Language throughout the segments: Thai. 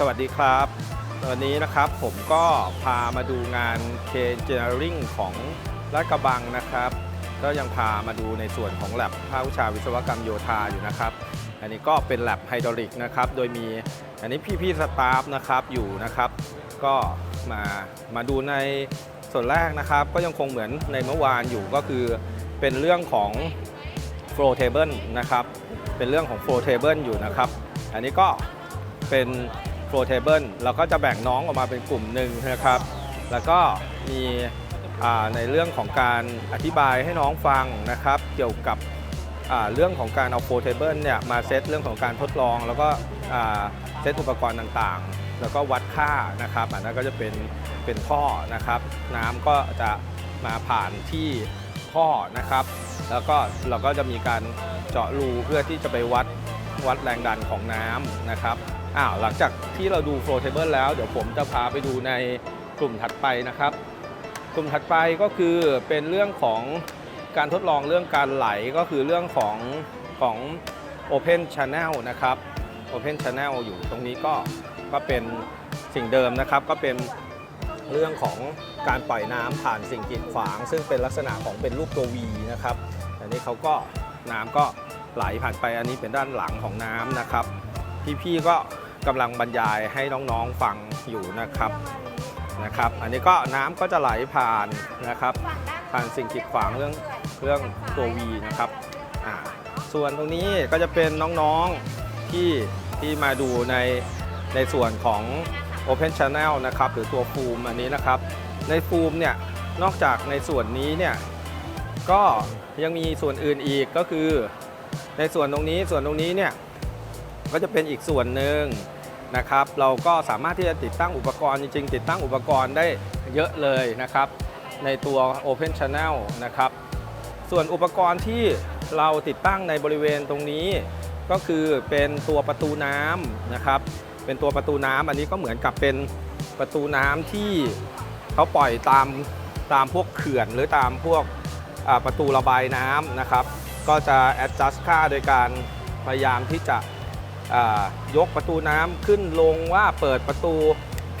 สวัสดีครับวันนี้นะครับผมก็พามาดูงาน K Engineering ของลาดกระบังนะครับ ก็ยังพามาดูในส่วนของแ a บภาควิชาวิศวกรรมโยธาอยู่นะครับ อันนี้ก็เป็นแ a บไฮดรอลิกนะครับ โดยมีอันนี้พี่ๆสตาฟนะครับอยู่นะครับ ก็มามาดูในส่วนแรกนะครับ ก็ยังคงเหมือนในเมื่อวานอยู่ก็คือเป็นเรื่องของ flow table นะครับ เป็นเรื่องของ flow table อยู่นะครับ อันนี้ก็เป็น flow table เราก็จะแบ่งน้องออกมาเป็นกลุ่มหนึ่งนะครับ แล้วก็มีในเรื่องของการอธิบายให้น้องฟังนะครับ เกี่ยวกับเรื่องของการเอา flow table เนี่ยมาเซตเรื่องของการทดลอง แล้วก็เซตอุปกรณ์ต่างๆ แล้วก็วัดค่านะครับอันนั้นก็จะเป็นเป็นท่อนะครับ น้ำก็จะมาผ่านที่ท่อนะครับ แล้วก็เราก็จะมีการเจาะรูเพื่อที่จะไปวัดวัดแรงดันของน้ำนะครับ อ้าวหลังจากที่เราดู flow table แล้ว เดี๋ยวผมจะพาไปดูในกลุ่มถัดไปนะครับ กลุ่มถัดไปก็คือเป็นเรื่องของการทดลองเรื่องการไหลก็คือเรื่องของของ Open Channel นะครับ Open Channel อยู่ตรงนี้ก็ก็เป็นสิ่งเดิมนะครับ ก็เป็นเรื่องของการปล่อยน้ำผ่านสิ่งกีดขวาง ซึ่งเป็นลักษณะของเป็นรูปตัว V นะครับอันนี้เขาก็น้ำก็ไหลผ่านไปอันนี้เป็นด้านหลังของน้ำนะครับ พี่ๆก็ กำลังบรรยายให้น้องๆฟังอยู่นะครับนะครับ อันนี้ก็น้ำก็จะไหลผ่านนะครับ ผ่านสิ่งกีดขวางเรื่องเรื่องตัว V นะครับอ่าส่วนตรงนี้ก็จะเป็นน้องๆที่ที่มาดูในในส่วนของ Open Channel นะครับ หรือตัวฟูมอันนี้นะครับ ในฟูมเนี่ยนอกจากในส่วนนี้เนี่ยก็ยังมีส่วนอื่นอีกก็คือ ในส่วนตรงนี้ส่วนตรงนี้เนี่ยก็จะเป็นอีกส่วนหนึ่ง นะครับ เราก็สามารถที่จะติดตั้งอุปกรณ์จริงๆ ติดตั้งอุปกรณ์ได้เยอะเลยนะครับ ในตัว Open Channel นะครับ ส่วนอุปกรณ์ที่เราติดตั้งในบริเวณตรงนี้ ก็คือเป็นตัวประตูน้ำนะครับ เป็นตัวประตูน้ำอันนี้ก็เหมือนกับเป็นประตูน้ำที่เขาปล่อยตามตามพวกเขื่อนหรือตามพวกประตูระบายน้ำนะครับ ก็จะ adjust ค่าโดยการพยายามที่จะ ยกประตูน้ำขึ้นลงว่าเปิดประตู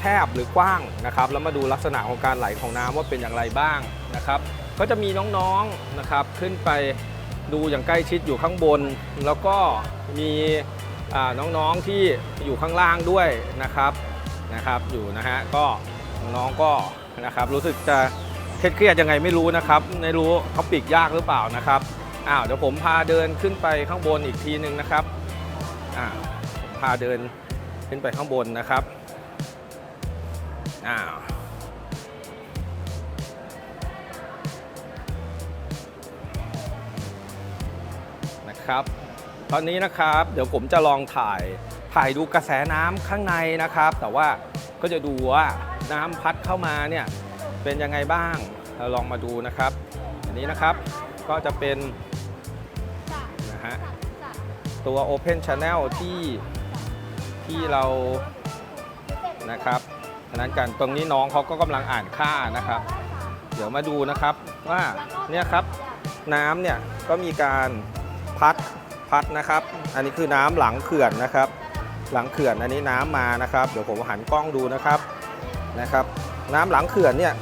แคบหรือกว้างนะครับแล้วมาดูลักษณะของการไหลของน้ำว่าเป็นอย่างไรบ้างนะครับ ก็จะมีน้องๆนะครับขึ้นไปดูอย่างใกล้ชิดอยู่ข้างบน แล้วก็มีน้องๆที่อยู่ข้างล่างด้วยนะครับนะครับอยู่นะฮะก็น้องก็นะครับรู้สึกจะเครียดยังไงไม่รู้นะครับไม่รู้เขาปิกยากหรือเปล่านะครับอ้าวเดี๋ยวผมพาเดินขึ้นไปข้างบนอีกทีหนึ่งนะครับ อ่าผมพาเดินขึ้นไปข้างบนนะครับอ้านะครับ ตอนนี้นะครับ เดี๋ยวผมจะลองถ่ายถ่ายดูกระแสน้ำข้างในนะครับ แต่ว่าก็จะดูว่าน้ำพัดเข้ามาเนี่ยเป็นยังไงบ้างเราลองมาดูนะครับ อันนี้นะครับก็จะเป็น ตัว Open Channel ที่ที่เรานะครับฉะนั้นกันตรงนี้น้องเขาก็กำลังอ่านค่านะครับ เดี๋ยวมาดูนะครับว่าเนี่ยครับน้ำเนี่ยก็มีการพัดพัดนะครับ อันนี้คือน้ำหลังเขื่อนนะครับ หลังเขื่อนอันนี้น้ำมานะครับ เดี๋ยวผมหันกล้องดูนะครับนะครับ น้ำหลังเขื่อนเนี่ย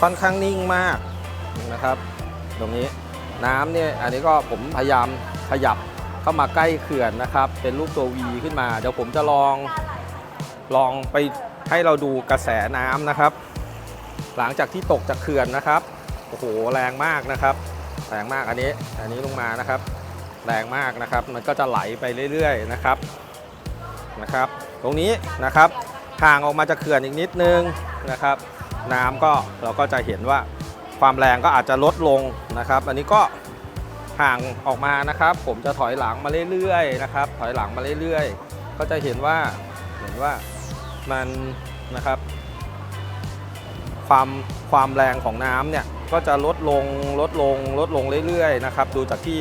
ค่อนข้างนิ่งมากนะครับ ตรงนี้น้ำเนี่ยอันนี้ก็ผมพยายามขยับ เข้ามาใกล้เขื่อนนะครับ เป็นรูปตัว V ขึ้นมา เดี๋ยวผมจะลองลองไปให้เราดูกระแสน้ำนะครับ หลังจากที่ตกจากเขื่อนนะครับโอ้โหแรงมากนะครับ แรงมากอันนี้อันนี้ลงมานะครับ แรงมากนะครับ มันก็จะไหลไปเรื่อยๆนะครับนะครับ ตรงนี้นะครับห่างออกมาจากเขื่อนอีกนิดนึงนะครับ น้ำก็เราก็จะเห็นว่าความแรงก็อาจจะลดลงนะครับ อันนี้ก็ ห่างออกมานะครับ ผมจะถอยหลังมาเรื่อยๆนะครับ ถอยหลังมาเรื่อยๆ ก็จะเห็นว่าเห็นว่ามันนะครับ ความความแรงของน้ำเนี่ยก็จะลดลงลดลงลดลงเรื่อยๆนะครับ ดูจากที่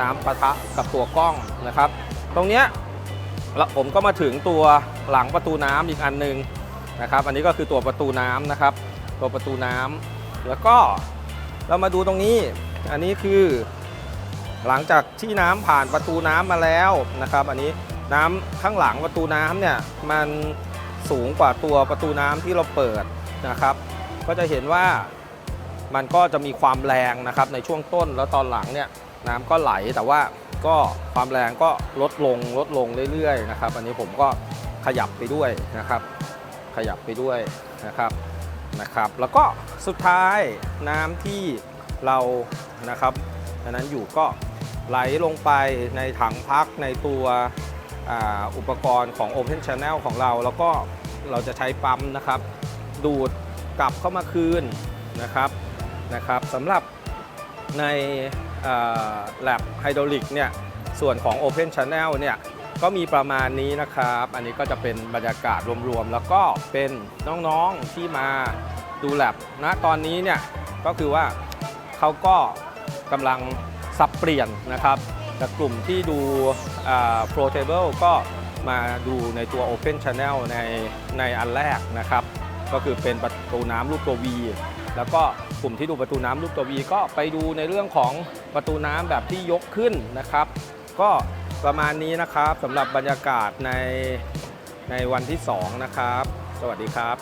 น้ำปะทะกับตัวกล้องนะครับ ตรงเนี้ยแล้วผมก็มาถึงตัวหลังประตูน้ำอีกอันหนึงนะครับ อันนี้ก็คือตัวประตูน้ำนะครับ ตัวประตูน้ำแล้วก็เรามาดูตรงนี้ อันนี้คือ หลังจากที่น้ำผ่านประตูน้ำมาแล้วนะครับ อันนี้น้ำข้างหลังประตูน้ำเนี่ยมันสูงกว่าตัวประตูน้ำที่เราเปิดนะครับ ก็จะเห็นว่ามันก็จะมีความแรงนะครับในช่วงต้นแล้วตอนหลังเนี่ยน้ำก็ไหลแต่ว่าก็ความแรงก็ลดลงลดลงเรื่อยๆนะครับ อันนี้ผมก็ขยับไปด้วยนะครับ ขยับไปด้วยนะครับนะครับ แล้วก็สุดท้ายน้ำที่เรานะครับอันนั้นอยู่ก็ ไหลลงไปในถังพักในตัวอ,อุปกรณ์ของ Open Channel ของเรา แล้วก็เราจะใช้ปั๊มนะครับ ดูดกลับเข้ามาคืนนะครับนะครับสำหรับในแลบไฮดรอลิกเนี่ยส่วนของ Open Channel เนี่ยก็มีประมาณนี้นะครับ อันนี้ก็จะเป็นบรรยากาศรวมๆ แล้วก็เป็นน้องๆที่มาดูแลบนะตอนนี้เนี่ยก็คือว่าเขาก็กำลัง สับเปลี่ยนนะครับจากกลุ่มที่ดู Pro Table ก็มาดูในตัว Open Channel ในในอันแรกนะครับ ก็คือเป็นประตูน้ำรูปตัว V แล้วก็กลุ่มที่ดูประตูน้ำรูปตัว V ก็ไปดูในเรื่องของประตูน้ำแบบที่ยกขึ้นนะครับ ก็ประมาณนี้นะครับสำหรับบรรยากาศในในวันที่ 2 นะครับ สวัสดีครับ